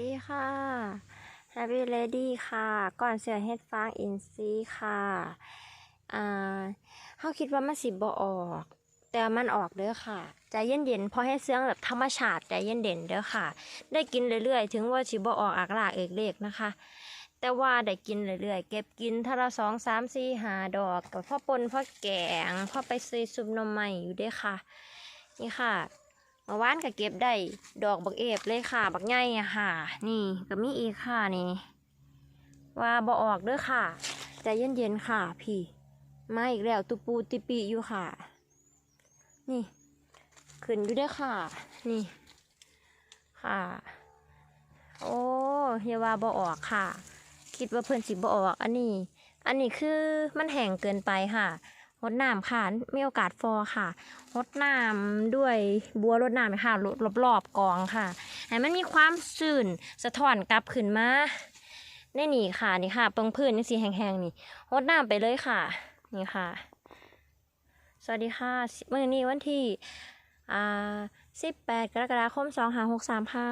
ดีค่ะ Happy Lady ค่ะ ก่อนเสือเฮ็ดฟางอินซีค่ะอ่าเขาคิดว่ามันสิบ่ออก แต่มันออกเด้อค่ะ ใจเย็นๆเพราะให้เสื้องแบบธรรมชาติใจเย็นเด่นเด้อค่ะ ได้กินเรื่อยๆ ถึงว่าสิบ่ออกอักลากเอกเลกนะคะ แต่ว่าได้กินเรื่อยๆ เก็บกินทาละสองสามสี่หาดอกกับพ่อปนพ่อแกงพ่อไปซื้อซุปนมใหม่อยู่เด้อค่ะ นี่ค่ะ เมื่อวานก็เก็บได้ดอกบักเอฟเลยค่ะ บักใหญ่อะค่ะ นี่ก็มีอีกค่ะนี่ ว่าบ่ออกเด้อค่ะใจเย็นๆค่ะ พี่ มาอีกแล้วตุปูติปีอยู่ค่ะ นี่ ขึ้นอยู่เด้อค่ะ นี่ ค่ะ โอ้เยาว่าบ่ออกค่ะ คิดว่าเพิ่นสิบ่ออก อันนี้ อันนี้คือมันแห้งเกินไปค่ะ ดน้ำค่ะมีโอกาสฟอค่ะรดน้ำด้วยบัวรดน้ำค่ะรอบรอบกองค่ะให้มันมีความซื่นสะท้อนกลับขึ้นมาในนี่ค่ะนี่ค่ะตรงพื้นนี่สีแห้งๆนี่รดน้ำไปเลยค่ะ นี่ค่ะ สวัสดีค่ะเมื่อนี้วันที่อ่า18กรกฎาคม2563ค่ะ